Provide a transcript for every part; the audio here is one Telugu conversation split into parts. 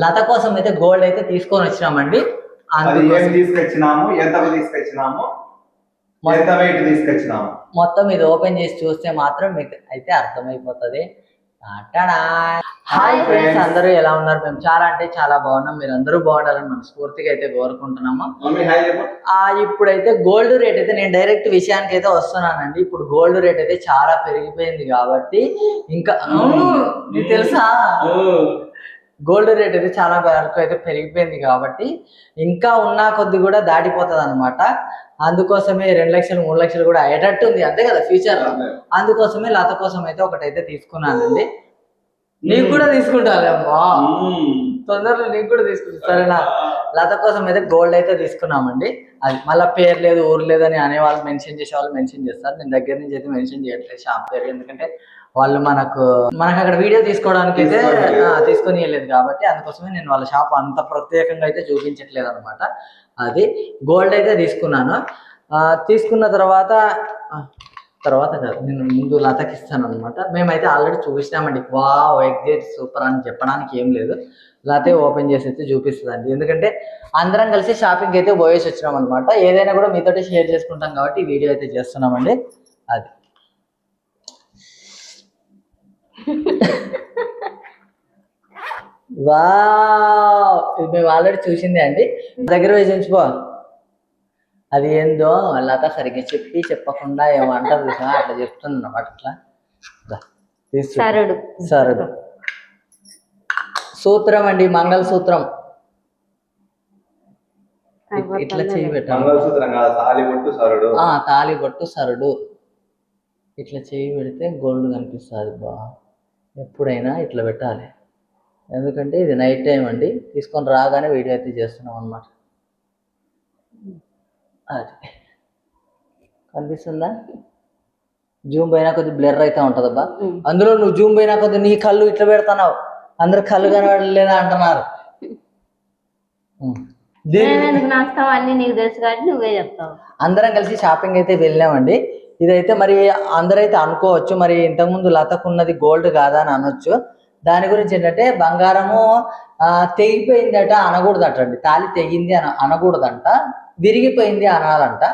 లత కోసం అయితే గోల్డ్ అయితే తీసుకొని వచ్చినామండి. ఏం తీసుకొచ్చినాము? ఎంత తీసుకొచ్చినాము? ఎంత వెయిట్ తీసుకొచ్చినాము? మొత్తం ఇది ఓపెన్ చేసి చూస్తే మాత్రం మీకు అయితే అర్థమైపోతుంది. హాయ్ ఫ్రెండ్స్ అందరూ ఎలా ఉన్నారు? మేము చాలా అంటే చాలా బాగున్నాం. మీరు అందరూ బాగుండాలని మనస్ఫూర్తిగా అయితే కోరుకుంటున్నాము. ఇప్పుడైతే గోల్డ్ రేట్ అయితే నేను డైరెక్ట్ విషయానికి అయితే వస్తున్నానండి. ఇప్పుడు గోల్డ్ రేట్ అయితే చాలా పెరిగిపోయింది కాబట్టి ఇంకా నీకు తెలుసా? గోల్డ్ రేట్ అయితే చాలా వరకు అయితే పెరిగిపోయింది కాబట్టి ఇంకా ఉన్నా కొద్ది కూడా దాటిపోతుంది అనమాట అందుకోసమే రెండు లక్షలు మూడు లక్షలు కూడా అయ్యేటట్టు ఉంది. అంతే కదా ఫ్యూచర్? అందుకోసమే లత కోసం అయితే ఒకటైతే తీసుకున్నానండి. నీకు కూడా తీసుకుంటాలే అమ్మా. తొందరలో నీకు కూడా తీసుకుంటా. సరేనా? లత కోసం అయితే గోల్డ్ అయితే తీసుకున్నామండి. అది మళ్ళీ పేరు లేదు ఊరు లేదు అని అనే వాళ్ళు మెన్షన్ చేసే వాళ్ళు మెన్షన్ చేస్తారు. నేను దగ్గర నుంచి అయితే మెన్షన్ చేయట్లేదు షాప్ పేరు. ఎందుకంటే వాళ్ళు మనకు మనకు అక్కడ వీడియో తీసుకోవడానికి అయితే. ఆ, తీసుకొనియలేదు కాబట్టి అందుకోసమే నేను వాళ్ళ షాప్ అంత ప్రత్యేకంగా అయితే చూపించట్లేదు అనమాట అది గోల్డ్ అయితే తీసుకున్నాను. తీసుకున్న తర్వాత తర్వాత కాదు నేను ముందు లతకి ఇస్తాను అనమాట మేమైతే ఆల్రెడీ చూపించినామండి వా ఎగ్జైట్ సూపర్ అని చెప్పడానికి ఏం లేదు. లతే ఓపెన్ చేసి అయితే చూపిస్తుందండి. ఎందుకంటే అందరం కలిసి షాపింగ్ అయితే పోయేసి వచ్చినాం అనమాట ఏదైనా కూడా మీతోటి షేర్ చేసుకుంటాం కాబట్టి వీడియో అయితే చేస్తున్నామండి. అది. వా ఇది మేము ఆల్రెడీ చూసిందే అండి. దగ్గర వేసి ఉంచుకో అది ఏందో? లత సరిగ్గా చెప్పి చెప్పకుండా ఏమంటారు చూసా అట్లా చెప్తుంది అన్నమాట అట్లా. సరుడు. సరుడు. సూత్రం అండి మంగళ సూత్రం ఇట్- ఇట్లా చేయి పెట్టాలి తాళి కొట్టు సరుడు. ఇట్లా చేయి పెడితే గోల్డ్ కనిపిస్తుంది బా. ఎప్పుడైనా ఇట్లా పెట్టాలి. ఎందుకంటే ఇది నైట్ టైం అండి. తీసుకొని రాగానే వీడియో అయితే చేస్తున్నాం అనమాట అది. కనిపిస్తుందా? జూమ్ పోయినా కొద్ది బ్లర్ అయితే ఉంటుందబ్బా. అందులో నువ్వు జూమ్ పోయినా కొద్ది నీ కళ్ళు ఇట్లా పెడతావు అందరు కళ్ళు కనబడలేదా అంటున్నారు. అన్ని నీకు తెలుసు కాబట్టి నువ్వే చెప్తావు. అందరం కలిసి షాపింగ్ అయితే వెళ్ళామండి. ఇదైతే మరి అందరైతే అనుకోవచ్చు మరి ఇంతకుముందు లతకు ఉన్నది గోల్డ్ కాదా అని అనొచ్చు. దాని గురించి ఏంటంటే బంగారము తెగిపోయిందట అనకూడదట అండి తాళి తెగింది అన అనకూడదంట. విరిగిపోయింది అనాలంట.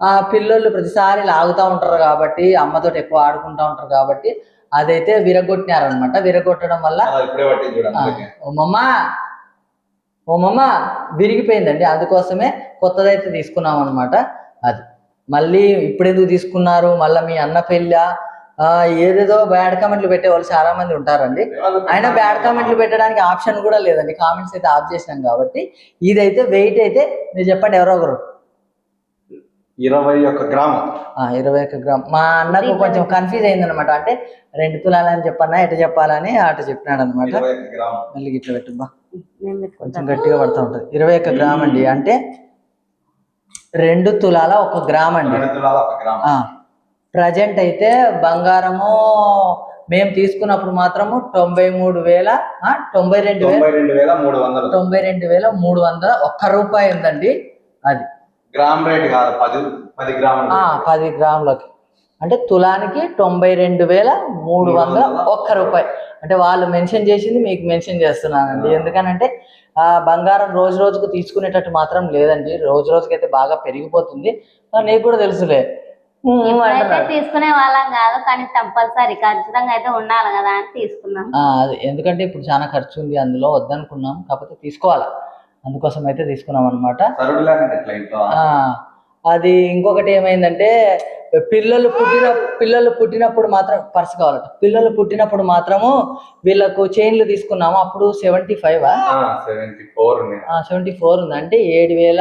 ఆ పిల్లలు ప్రతిసారి లాగుతూ ఉంటారు కాబట్టి అమ్మతోటి ఎక్కువ ఆడుకుంటూ ఉంటారు కాబట్టి అదైతే విరగొట్టినారనమాట. విరగొట్టడం వల్ల మమ్మ! ఓ మమ్మ! విరిగిపోయిందండి. అందుకోసమే కొత్తదైతే తీసుకున్నాం అనమాట అది. మళ్ళీ ఇప్పుడెందుకు తీసుకున్నారు? మళ్ళీ మీ అన్న పెళ్ళ? ఏదేదో బ్యాడ్ కామెంట్లు పెట్టే వాళ్ళు చాలా మంది ఉంటారండి. అయినా బ్యాడ్ కామెంట్లు పెట్టడానికి ఆప్షన్ కూడా లేదండి. కామెంట్స్ అయితే ఆఫ్ చేసినాం కాబట్టి ఇదైతే వెయిట్ అయితే మీరు చెప్పండి ఎవరో ఒకరు. ఇరవై ఒక్క గ్రాము. ఆ, ఇరవై ఒక్క గ్రామ్. మా అన్నకు కొంచెం కన్ఫ్యూజ్ అయింది అనమాట అంటే రెండు తులాలని చెప్పన్నా ఎటు చెప్పాలని అటు చెప్పినాడు అనమాట మళ్ళీ ఇట్లా కొంచెం గట్టిగా పడుతూ ఉంటుంది. ఇరవై ఒక్క గ్రామ్ అండి. అంటే రెండు తులాల ఒక గ్రామ్ అండి. రెండు తులాల ఒక గ్రాము. ప్రజెంట్ అయితే బంగారము మేము తీసుకున్నప్పుడు మాత్రము తొంభై మూడు వేల తొంభై రెండు వేల తొంభై రెండు వేల మూడు వందలు. తొంభై రెండు వేల మూడు వందల ఒక్క రూపాయి ఉందండి అది. గ్రామ్ రేట్ కాదు పది పది గ్రాములు. పది గ్రాములకి. అంటే తులానికి తొంభై రెండు వేల మూడు వందల ఒక్క రూపాయి. అంటే వాళ్ళు మెన్షన్ చేసింది మీకు మెన్షన్ చేస్తున్నానండి. ఎందుకనంటే ఆ బంగారం రోజు రోజుకు తీసుకునేటట్టు మాత్రం లేదండి. రోజు రోజుకైతే బాగా పెరిగిపోతుంది. నీకు కూడా తెలుసులే. తీసుకునే వాళ్ళం కాదు కానీ కంపల్సరీ ఖచ్చితంగా అయితే ఉండాలి కదా అని తీసుకున్నాం. ఆ, అది ఎందుకంటే ఇప్పుడు చాలా ఖర్చు ఉంది అందులో వద్దనుకున్నాం. కాకపోతే తీసుకోవాలా? అందుకోసం అయితే తీసుకున్నాం అనమాట అది ఇంకొకటి ఏమైందంటే పిల్లలు పుట్టిన పిల్లలు పుట్టినప్పుడు మాత్రం పర్స్ కావాలట. పిల్లలు పుట్టినప్పుడు మాత్రము వీళ్ళకు చైన్లు తీసుకున్నాము. అప్పుడు seventy five seventy four seventy four ఉంది. అంటే ఏడు వేల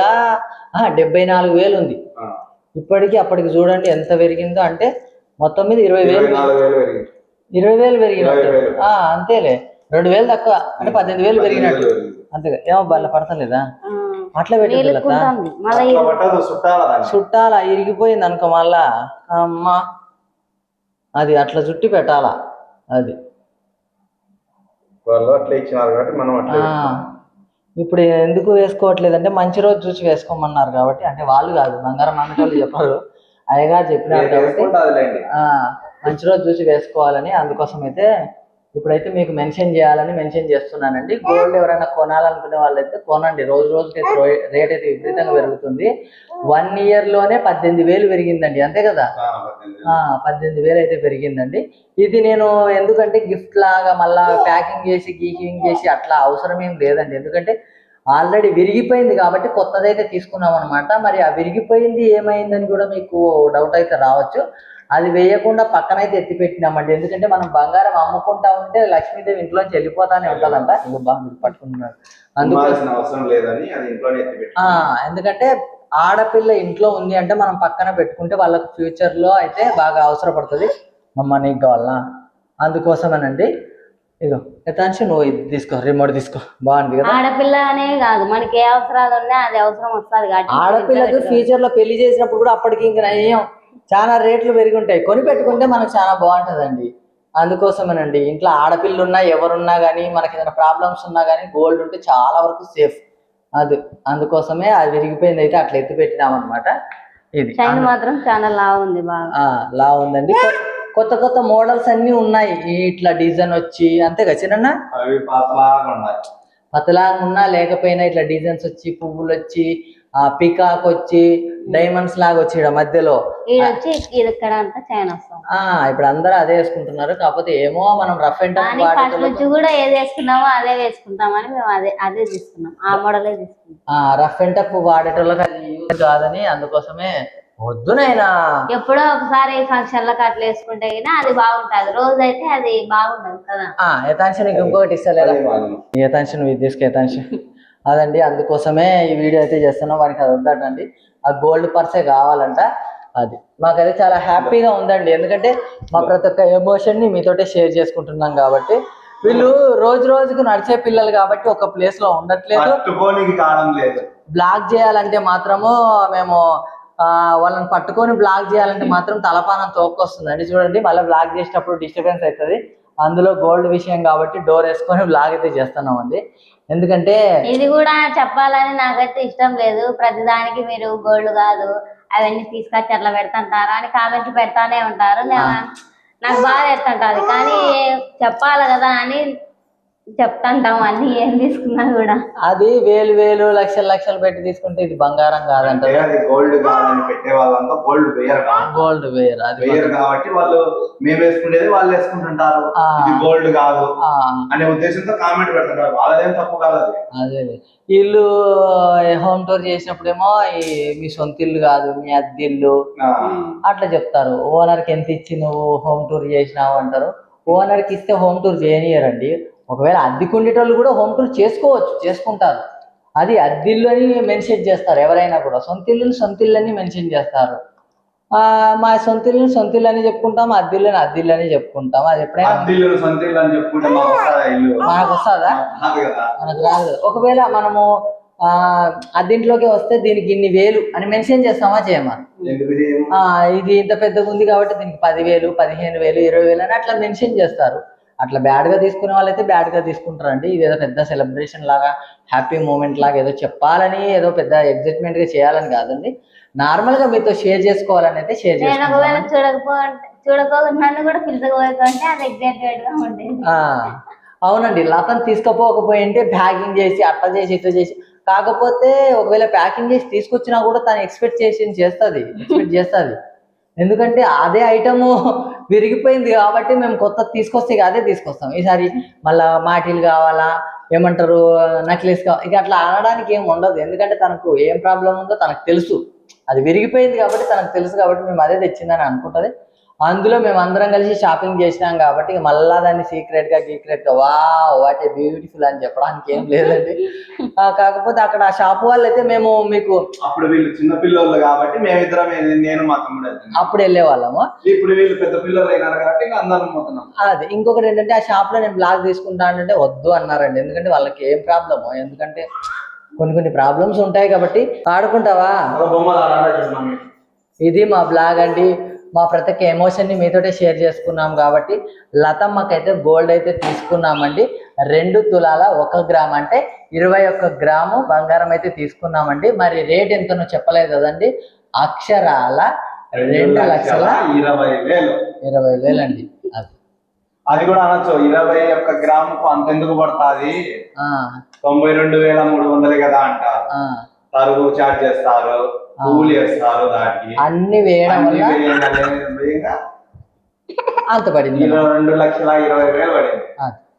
ఆ, డెబ్బై నాలుగు వేలు ఉంది. ఆ, ఇప్పటికి అప్పటికి చూడండి ఎంత పెరిగిందో. అంటే మొత్తం మీద ఇరవై వేలు ఇరవై వేలు పెరిగినట్టు. అంతేలే. రెండు వేలు తక్కువ. అంటే పద్దెనిమిది వేలు పెరిగినట్టు. పద్దెనిమిది వేలు పెరిగింది. అంతే ఏమో బల్ల పడతలేదా? అట్లా పెట్టదు చుట్టాల ఇరిగిపోయింది అనుకో మళ్ళా. అమ్మా. అది అట్లా చుట్టి పెట్టాలా? అది. వాళ్ళు అట్లా ఇచ్చినారు కాబట్టి మనం అట్లా ఆ, ఇప్పుడు ఎందుకు వేసుకోవట్లేదంటే మంచి రోజు చూసి వేసుకోమన్నారు కాబట్టి అంటే వాళ్ళు కాదు బంగారం అన్నటోళ్ళు చెప్పారు. అయ్యగారు చెప్పినారు కాబట్టి. మంచి రోజు చూసి వేసుకోవాలని అందుకోసం అయితే ఇప్పుడైతే మీకు మెన్షన్ చేయాలని మెన్షన్ చేస్తున్నానండి. గోల్డ్ ఎవరైనా కొనాలనుకునే వాళ్ళైతే కొనండి. రోజు రోజుకి రేట్ అయితే విపరీతంగా పెరుగుతుంది. వన్ ఇయర్లోనే పద్దెనిమిది వేలు పెరిగిందండి. అంతే కదా? ఆ, పద్దెనిమిది. ఆ, పద్దెనిమిది వేలు అయితే పెరిగిందండి. ఇది నేను ఎందుకంటే గిఫ్ట్ లాగా మళ్ళా ప్యాకింగ్ చేసి గీకింగ్ చేసి అట్లా అవసరం ఏం లేదండి. ఎందుకంటే ఆల్రెడీ విరిగిపోయింది కాబట్టి కొత్తదైతే తీసుకున్నాం అనమాట మరి ఆ విరిగిపోయింది ఏమైందని కూడా మీకు డౌట్ అయితే రావచ్చు. అది వేయకుండా పక్కనైతే ఎత్తి పెట్టినామండి. ఎందుకంటే మనం బంగారం అమ్ముకుంటా ఉంటే లక్ష్మీదేవి ఇంట్లోంచి వెళ్ళిపోతానే ఉంటుందంట. ఇంకో బాగా పట్టుకుంటున్నారు అందుకోసం అమ్మాల్సిన అవసరం లేదని అది ఇంట్లోనే ఎత్తి పెట్టి ఆ ఎందుకంటే ఆడపిల్ల ఇంట్లో ఉంది అంటే మనం పక్కన పెట్టుకుంటే వాళ్ళకి ఫ్యూచర్లో అయితే బాగా అవసరపడుతుంది. మమ్మ నీకు కావాలనా అందుకోసమేనండి. ఇగో నువ్వు ఇది తీసుకో రిమోట్ తీసుకో. బాగుంది కదా? ఆడపిల్ల అనే కాదు మనకి ఏ అవసరాలు ఉన్నా అది అవసరం వస్తుంది కాబట్టి ఆడపిల్లకి ఫ్యూచర్లో పెళ్ళి చేసినప్పుడు కూడా అప్పటికి ఇంక నయ్యం చాలా రేట్లు పెరిగి ఉంటాయి కొని పెట్టుకుంటే మనకు చాలా బాగుంటుందండి. అందుకోసమేనండి ఇంట్లో ఆడపిల్ల ఉన్నా ఎవరున్నా కానీ మనకి ఏదైనా ప్రాబ్లమ్స్ ఉన్నా కానీ గోల్డ్ ఉంటే చాలా వరకు సేఫ్ అది అందుకోసమే అది విరిగిపోయింది అయితే అట్లా ఎత్తి పెట్టినామన్నమాట. ఇది. చైన్ మాత్రం చాలా లావు ఉంది బాగా. ఆ, లా ఉందండి కొత్త కొత్త మోడల్స్ అన్ని ఉన్నాయి. ఇట్లా డిజైన్ వచ్చి అంతే కదా చిన్న అవి పాతలాగా ఉన్నాయి. పతలాగా ఉన్నా లేకపోయినా ఇట్లా డిజైన్స్ వచ్చి పువ్వులు వచ్చి ఆ పికాక్ వచ్చి డైమండ్స్ లాగా వచ్చి మధ్యలో. ఈడొచ్చి ఇది ఇక్కడ అంతా చైన్ వస్తాం. ఆ ఇప్పుడు అందరూ అదే వేసుకుంటున్నారు. కాకపోతే ఏమో మనం రఫ్ అండ్ కూడా ఏది వేసుకున్నామో అదే వేసుకుంటామని మేము అదే అదే తీసుకున్నాం. ఆ మోడలే తీసుకున్నాం. రఫ్ అండ్ టఫ్ వాడేటోళ్ళకి అది యూజ్ కాదని అందుకోసమే వద్దునైనా. ఎప్పుడో ఒకసారి ఫంక్షన్లకు అట్లా వేసుకుంటే గినా అది బాగుంటది. రోజు అయితే అది బాగుండదు కదా. ఆ యథాంశ నీకు ఇంకొకటి ఇస్తలేదా. యథాంశ నువ్వు ఇది తీసుకు యథాంశ. అదండి అందుకోసమే ఈ వీడియో అయితే చేస్తున్నాం. వానికి అది వద్దటండి. ఆ గోల్డ్ పర్సే కావాలంట అది. మాకైతే చాలా హ్యాపీగా ఉందండి. ఎందుకంటే మా ప్రతి ఒక్క ఎమోషన్ని మీతోటే షేర్ చేసుకుంటున్నాం కాబట్టి. వీళ్ళు రోజు రోజుకు నడిచే పిల్లలు కాబట్టి ఒక ప్లేస్లో ఉండట్లేదు. పట్టుకోనికి కావడం లేదు. బ్లాక్ చేయాలంటే మాత్రము మేము వాళ్ళని పట్టుకొని బ్లాక్ చేయాలంటే మాత్రం తలపానం తోక్కొస్తుందండి. చూడండి మళ్ళీ బ్లాక్ చేసేటప్పుడు డిస్టర్బెన్స్ అవుతుంది. అందులో గోల్డ్ విషయం కాబట్టి డోర్ వేసుకొని బ్లాక్ అయితే చేస్తున్నామండి. ఎందుకంటే ఇది కూడా చెప్పాలని నాకైతే ఇష్టం లేదు. ప్రతిదానికి మీరు గోల్డ్ కాదు అవన్నీ తీసుకొచ్చి అట్లా పెడతాంటారా అని కామెంట్లు పెడతానే ఉంటారు. నాకు బాగా ఎత్తుంటది కానీ చెప్పాలి కదా అని చెప్తాంటాం అన్ని ఏం తీసుకున్నా కూడా. అది వేలు వేలు లక్షలు లక్షలు పెట్టి తీసుకుంటే ఇది బంగారం అది గోల్డ్ పెట్టే వాళ్ళంతా గోల్డ్ వేయరు కాబట్టి గోల్డ్ వేరు అది వేయరు కాబట్టి వాళ్ళు మేము వేసుకునేది వాళ్ళు వేసుకుంటుంటారు. ఇది గోల్డ్ కాదు ఆ, అనే ఉద్దేశంతో కామెంట్ పెడుతుంటారు వాళ్ళదేం తప్పు కాదు అది. అదే. వీళ్ళు హోమ్ టూర్ చేసినప్పుడేమో ఈ మీ సొంత ఇల్లు కాదు మీ అద్దె ఇల్లు. అట్లా చెప్తారు. ఓనర్కి ఎంత ఇచ్చి నువ్వు హోమ్ టూర్ చేసినావు అంటారు. ఓనర్కి ఇస్తే హోమ్ టూర్ చేయనియరండి. ఒకవేళ అద్దెకు ఉండేటోళ్ళు కూడా హోమ్ టూర్ చేసుకోవచ్చు చేసుకుంటారు. అది అద్దిల్లు అని మెన్షన్ చేస్తారు ఎవరైనా కూడా. సొంత ఇల్లుని సొంత ఇల్లు అని మెన్షన్ చేస్తారు. ఆ, మా సొంత ఇల్లుని సొంత ఇల్లు అని చెప్పుకుంటాం. అద్దిల్లుని అద్దిల్లు అని చెప్పుకుంటాం అది ఎప్పుడైనా మనకు వస్తుందా? మనకు రాదు. ఒకవేళ మనము ఆ అద్దింట్లోకి వస్తే దీనికి ఇన్ని వేలు అని మెన్షన్ చేస్తామా చేయమా? ఇది ఇంత పెద్దగా ఉంది కాబట్టి దీనికి పదివేలు పదిహేను వేలు ఇరవై వేలు అని అట్లా మెన్షన్ చేస్తారు. అట్లా బ్యాడ్గా తీసుకునే వాళ్ళైతే బ్యాడ్గా తీసుకుంటారండి. ఇది ఏదో పెద్ద సెలబ్రేషన్ లాగా హ్యాపీ మూమెంట్ లాగా ఏదో చెప్పాలని ఏదో పెద్ద ఎగ్జైట్మెంట్గా చేయాలని కాదండి. నార్మల్గా మీతో షేర్ చేసుకోవాలని అయితే షేర్ ఆ, అవునండి. లతను తీసుకుపోకపోయింటే ప్యాకింగ్ చేసి అట్లా చేసి ఇట్లా చేసి. కాకపోతే ఒకవేళ ప్యాకింగ్ చేసి తీసుకొచ్చినా కూడా తను ఎక్స్పెక్ట్ చేసి చేస్తుంది. ఎక్స్పెక్ట్ చేస్తుంది. ఎందుకంటే అదే ఐటము విరిగిపోయింది కాబట్టి మేము కొత్త తీసుకొస్తే ఇక అదే తీసుకొస్తాం. ఈసారి మళ్ళా మాటిలు కావాలా ఏమంటారు నెక్లెస్ కావాలి ఇక అట్లా ఆడడానికి ఏం ఉండదు. ఎందుకంటే తనకు ఏం ప్రాబ్లం ఉందో తనకు తెలుసు. అది విరిగిపోయింది కాబట్టి తనకు తెలుసు కాబట్టి మేము అదే తెచ్చిందని అనుకుంటది. అందులో మేము అందరం కలిసి షాపింగ్ చేసినాం కాబట్టి మళ్ళా దాన్ని సీక్రెట్గా సీక్రెట్గా. వా వాట్ ఏ బ్యూటిఫుల్ అని చెప్పడానికి ఏం లేదండి. కాకపోతే అక్కడ ఆ షాప్ వాళ్ళు అయితే మేము మీకు అప్పుడు వీళ్ళు చిన్న పిల్లోళ్ళు కాబట్టి మేమిద్దరం నేను మా తమ్ముడు వెళ్తున్నాం. అప్పుడు వెళ్ళే వాళ్ళము ఇప్పుడు వీళ్ళు పెద్ద పిల్లలు అయినారు కాబట్టి అందరం అది ఇంకొకటి ఏంటంటే ఆ షాప్లో నేను బ్లాగ్ తీసుకుంటా అంటే వద్దు అన్నారండి. ఎందుకంటే వాళ్ళకి ఏం ప్రాబ్లమ్ ఎందుకంటే కొన్ని కొన్ని ప్రాబ్లమ్స్ ఉంటాయి కాబట్టి. ఆడుకుంటావా? ఇది మా బ్లాగ్ అండి. మా ప్రతి ఒక్క ఎమోషన్ని మీతోటే షేర్ చేసుకున్నాం కాబట్టి లతమ్మకైతే గోల్డ్ అయితే తీసుకున్నామండి. రెండు తులాల ఒక గ్రామ్ అంటే ఇరవై ఒక్క గ్రాము బంగారం అయితే తీసుకున్నామండి. మరి రేట్ ఎంతనో చెప్పలేదు కదండి. అక్షరాల రెండు లక్షల ఇరవై వేలు. ఇరవై వేలండి అది. అది కూడా అనొచ్చు. ఇరవై ఒక్క గ్రాముకు అంత ఎందుకు పడుతుంది? ఆ, తొంభై రెండు వేల మూడు వందలు కదా అంట. తరుగు చార్జ్ చేస్తారు పువ్వులు వేస్తారు దానికి. అన్ని వేయడం వల్ల అంత పడింది. రెండు లక్షల ఇరవై వేలు పడింది.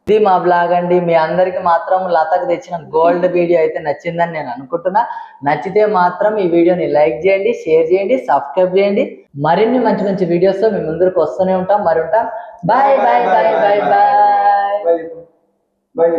ఇది మా బ్లాగ్ అండి. మీ అందరికి మాత్రం లతకు తెచ్చిన గోల్డ్ వీడియో అయితే నచ్చిందని నేను అనుకుంటున్నా. నచ్చితే మాత్రం ఈ వీడియోని లైక్ చేయండి షేర్ చేయండి సబ్స్క్రైబ్ చేయండి. మరిన్ని మంచి మంచి వీడియోస్ మీ ముందరకు వస్తూనే ఉంటాం. మరి ఉంటాం. Bye bye bye bye bye